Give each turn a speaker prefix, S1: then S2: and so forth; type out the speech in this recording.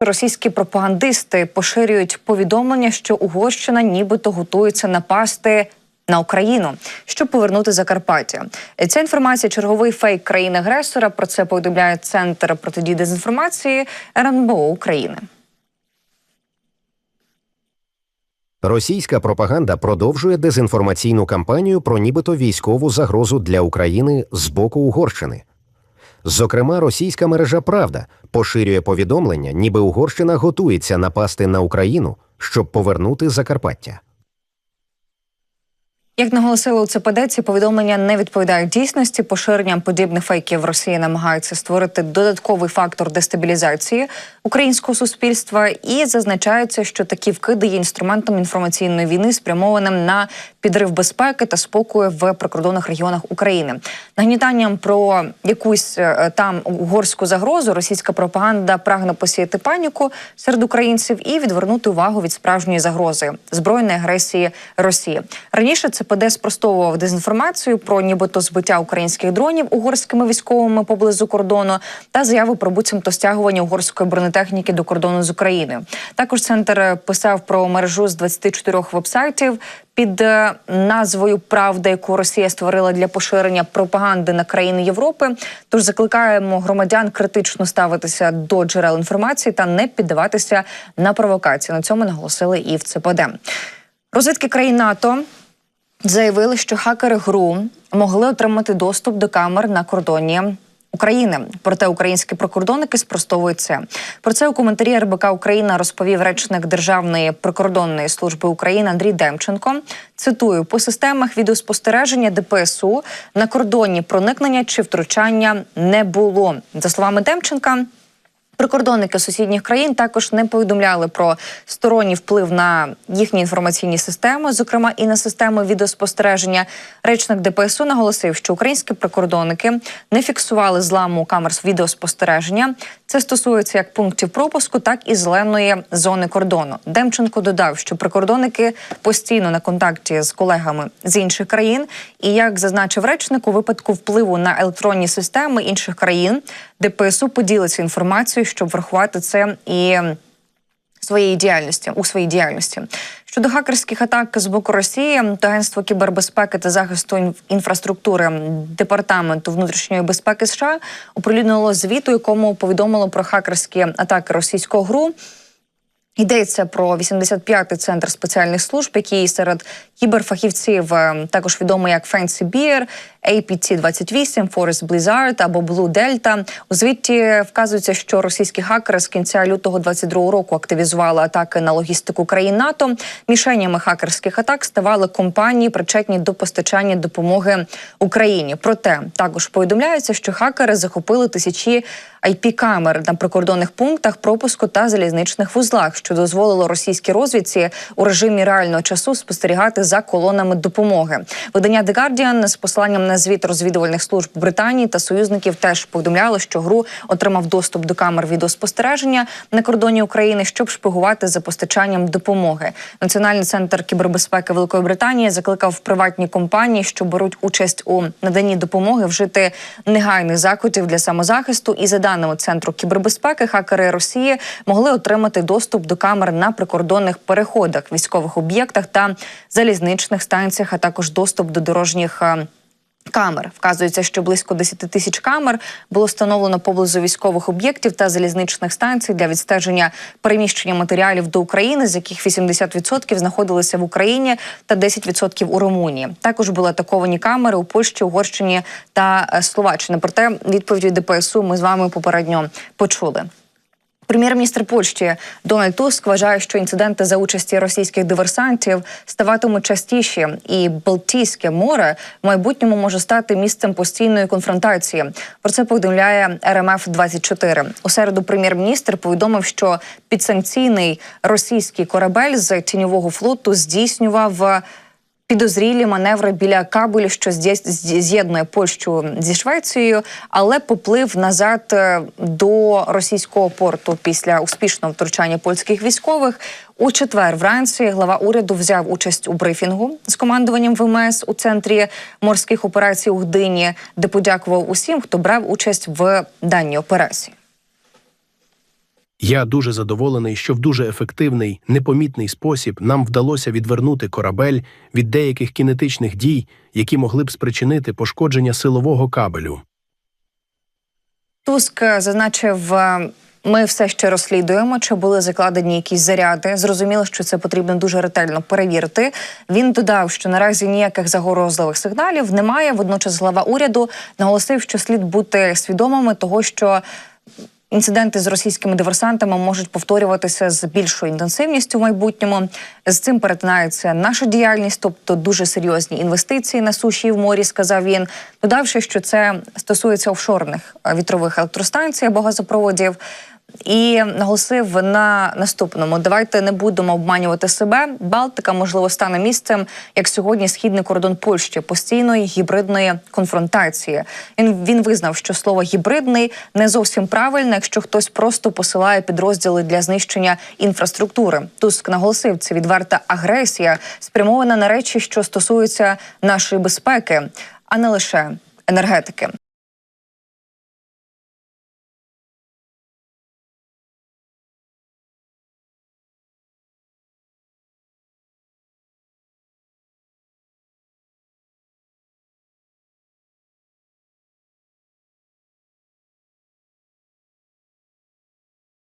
S1: Російські пропагандисти поширюють повідомлення, що Угорщина нібито готується напасти на Україну, щоб повернути Закарпаття. Ця інформація черговий фейк країни-агресора. Про це повідомляє центр протидії дезінформації РНБО України.
S2: Російська пропаганда продовжує дезінформаційну кампанію про нібито військову загрозу для України з боку Угорщини. Зокрема, російська мережа Правда поширює повідомлення, ніби Угорщина готується напасти на Україну, щоб повернути Закарпаття.
S1: Як наголосили у ЦПД, ці повідомлення не відповідають дійсності. Поширенням подібних фейків Росія намагається створити додатковий фактор дестабілізації українського суспільства, і зазначається, що такі вкиди є інструментом інформаційної війни, спрямованим на підрив безпеки та спокою в прикордонних регіонах України. Нагнітанням про якусь е, там угорську загрозу російська пропаганда прагне посіяти паніку серед українців і відвернути увагу від справжньої загрози збройної агресії Росії. Раніше ЦПД спростовував дезінформацію про нібито збиття українських дронів угорськими військовими поблизу кордону та заяви про буцімто стягування угорської бронетехніки до кордону з Україною. Також центр писав про мережу з 24 вебсайтів під е, назвою Правда, яку Росія створила для поширення пропаганди на країни Європи. Тож закликаємо громадян критично ставитися до джерел інформації та не піддаватися на провокації. На цьому наголосили і в ЦПД. Розвідки країн НАТО заявили, що хакери ГРУ могли отримати доступ до камер на кордоні. України, проте українські прикордонники спростовують це. Про це у коментарі РБК Україна розповів речник Державної прикордонної служби України Андрій Демченко. Цитую по системах відеоспостереження ДПСУ на кордоні проникнення чи втручання не було. За словами Демченка. Прикордонники сусідніх країн також не повідомляли про сторонній вплив на їхні інформаційні системи, зокрема і на систему відеоспостереження. Речник ДПСУ наголосив, що українські прикордонники не фіксували зламу камер з відеоспостереження. Це стосується як пунктів пропуску, так і зеленої зони кордону. Демченко додав, що прикордонники постійно на контакті з колегами з інших країн, і як зазначив речник, у випадку впливу на електронні системи інших країн, ДПСУ поділиться інформацією, щоб врахувати це і своєї діяльності у своїй діяльності щодо хакерських атак з боку Росії, то агентство кібербезпеки та захисту інфраструктури департаменту внутрішньої безпеки США оприлюднило звіту, якому повідомило про хакерські атаки російського гру. Йдеться про 85-й центр спеціальних служб, який серед кіберфахівців е, також відомий як Fancy Beer, APT-28, Forest Blizzard або Blue Delta. У звіті вказується, що російські хакери з кінця лютого 22 року активізували атаки на логістику країн НАТО. Мішенями хакерських атак ставали компанії, причетні до постачання допомоги Україні. Проте також повідомляється, що хакери захопили тисячі IP-камер на прикордонних пунктах пропуску та залізничних вузлах, що дозволило російській розвідці у режимі реального часу спостерігати за колонами допомоги. Видання The Guardian з посиланням на звіт розвідувальних служб Британії та союзників теж повідомляло, що гру отримав доступ до камер відеоспостереження на кордоні України, щоб шпигувати за постачанням допомоги. Національний центр кібербезпеки Великої Британії закликав приватні компанії, що беруть участь у наданні допомоги, вжити негайних заходів для самозахисту. І за даними центру кібербезпеки, хакери Росії могли отримати доступ до камер на прикордонних переходах, військових об'єктах та залізничних станціях, а також доступ до дорожніх. Камер вказується, що близько 10 тисяч камер було встановлено поблизу військових об'єктів та залізничних станцій для відстеження переміщення матеріалів до України, з яких 80% знаходилися в Україні та 10% у Румунії. Також були атаковані камери у Польщі, Угорщині та е, Словаччині. Проте відповідь від ДПСУ ми з вами попередньо почули. Прем'єр-міністр Польщі Дональд Туск вважає, що інциденти за участі російських диверсантів ставатимуть частіші, і Балтійське море в майбутньому може стати місцем постійної конфронтації. Про це повідомляє РМФ 24 У середу прем'єр-міністр повідомив, що підсанкційний російський корабель з тіньового флоту здійснював підозрілі маневри біля Кабулі, що з'єднує Польщу зі Швецією, але поплив назад е, до російського порту після успішного втручання польських військових. У четвер вранці глава уряду взяв участь у брифінгу з командуванням ВМС у центрі морських операцій у Гдині, де подякував усім, хто брав участь в даній операції.
S3: Я дуже задоволений, що в дуже ефективний, непомітний спосіб нам вдалося відвернути корабель від деяких кінетичних дій, які могли б спричинити пошкодження силового кабелю.
S1: Туск е, зазначив. е, Ми все ще розслідуємо, чи були закладені якісь заряди. Зрозуміло, що це потрібно дуже ретельно перевірити. Він додав, що наразі ніяких загрозливих сигналів немає. Водночас глава уряду наголосив, що слід бути свідомими того, що інциденти з російськими диверсантами можуть повторюватися з більшою інтенсивністю в майбутньому. З цим перетинається наша діяльність, тобто дуже серйозні інвестиції на суші і в морі, сказав він, додавши, що це стосується офшорних вітрових електростанцій або газопроводів. І наголосив на наступному: давайте не будемо обманювати себе. Балтика можливо стане місцем, як сьогодні східний кордон Польщі постійної гібридної конфронтації. Він він визнав, що слово гібридний не зовсім правильне, якщо хтось просто посилає підрозділи для знищення інфраструктури. Туск наголосив, це відверта агресія, спрямована на речі, що стосуються нашої безпеки, а не лише енергетики.